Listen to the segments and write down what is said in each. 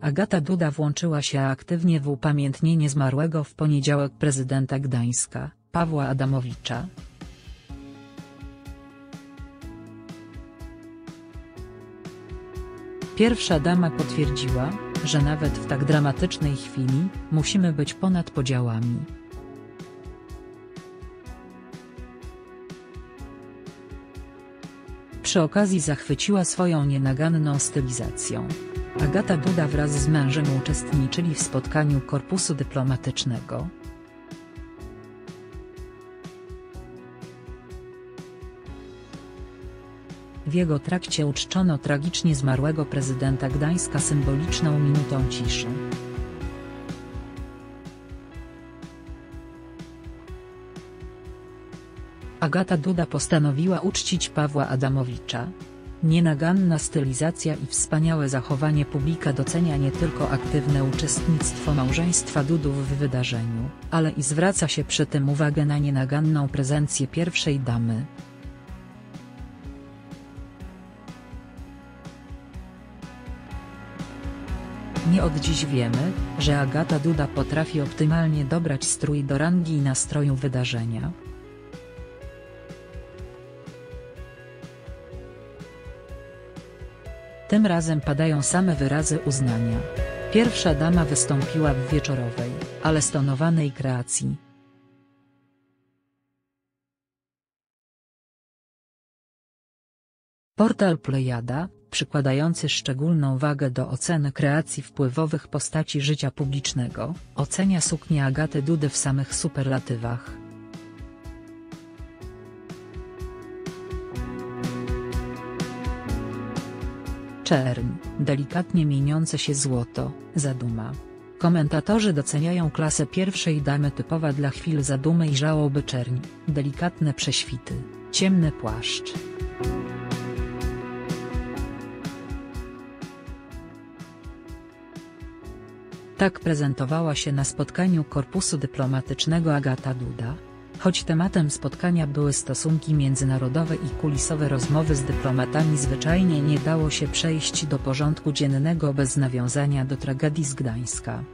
Agata Duda włączyła się aktywnie w upamiętnienie zmarłego w poniedziałek prezydenta Gdańska, Pawła Adamowicza. Pierwsza dama potwierdziła, że nawet w tak dramatycznej chwili, musimy być ponad podziałami. Przy okazji zachwyciła swoją nienaganną stylizacją. Agata Duda wraz z mężem uczestniczyli w spotkaniu korpusu dyplomatycznego. W jego trakcie uczczono tragicznie zmarłego prezydenta Gdańska symboliczną minutą ciszy. Agata Duda postanowiła uczcić Pawła Adamowicza. Nienaganna stylizacja i wspaniałe zachowanie publika docenia nie tylko aktywne uczestnictwo małżeństwa Dudów w wydarzeniu, ale i zwraca się przy tym uwagę na nienaganną prezencję pierwszej damy. Nie od dziś wiemy, że Agata Duda potrafi optymalnie dobrać strój do rangi i nastroju wydarzenia. Tym razem padają same wyrazy uznania. Pierwsza dama wystąpiła w wieczorowej, ale stonowanej kreacji. Portal Plejada, przykładający szczególną wagę do oceny kreacji wpływowych postaci życia publicznego, ocenia suknię Agaty Dudy w samych superlatywach. Czerń, delikatnie mieniące się złoto, zaduma. Komentatorzy doceniają klasę pierwszej damy typowa dla chwil zadumy i żałoby czerń, delikatne prześwity, ciemny płaszcz. Tak prezentowała się na spotkaniu Korpusu Dyplomatycznego Agata Duda. Choć tematem spotkania były stosunki międzynarodowe i kulisowe rozmowy z dyplomatami zwyczajnie nie dało się przejść do porządku dziennego bez nawiązania do tragedii z Gdańska.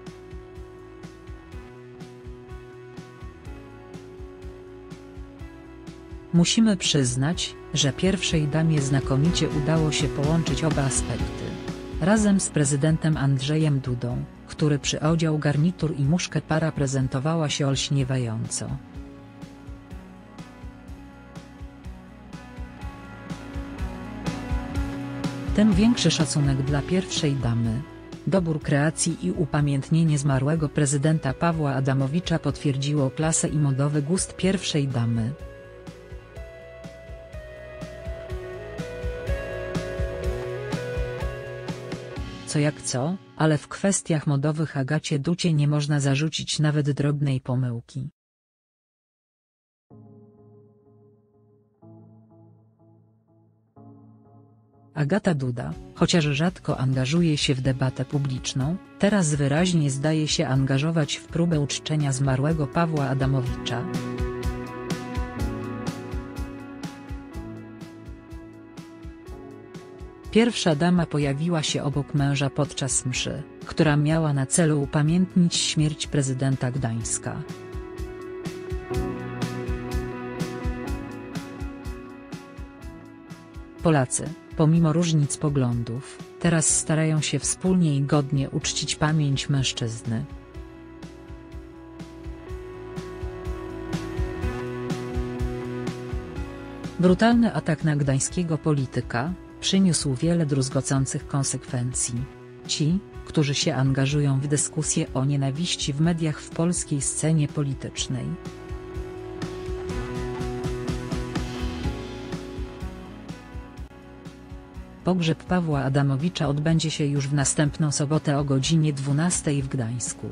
Musimy przyznać, że pierwszej damie znakomicie udało się połączyć oba aspekty. Razem z prezydentem Andrzejem Dudą, który przyodział garnitur i muszkę para prezentowała się olśniewająco. Tym większy szacunek dla pierwszej damy. Dobór kreacji i upamiętnienie zmarłego prezydenta Pawła Adamowicza potwierdziło klasę i modowy gust pierwszej damy. Co jak co, ale w kwestiach modowych Agacie Ducie nie można zarzucić nawet drobnej pomyłki. Agata Duda, chociaż rzadko angażuje się w debatę publiczną, teraz wyraźnie zdaje się angażować w próbę uczczenia zmarłego Pawła Adamowicza. Pierwsza dama pojawiła się obok męża podczas mszy, która miała na celu upamiętnić śmierć prezydenta Gdańska. Polacy, pomimo różnic poglądów, teraz starają się wspólnie i godnie uczcić pamięć mężczyzny. Brutalny atak na gdańskiego polityka, przyniósł wiele druzgocących konsekwencji. Ci, którzy się angażują w dyskusję o nienawiści w mediach w polskiej scenie politycznej. Pogrzeb Pawła Adamowicza odbędzie się już w następną sobotę o godzinie 12 w Gdańsku.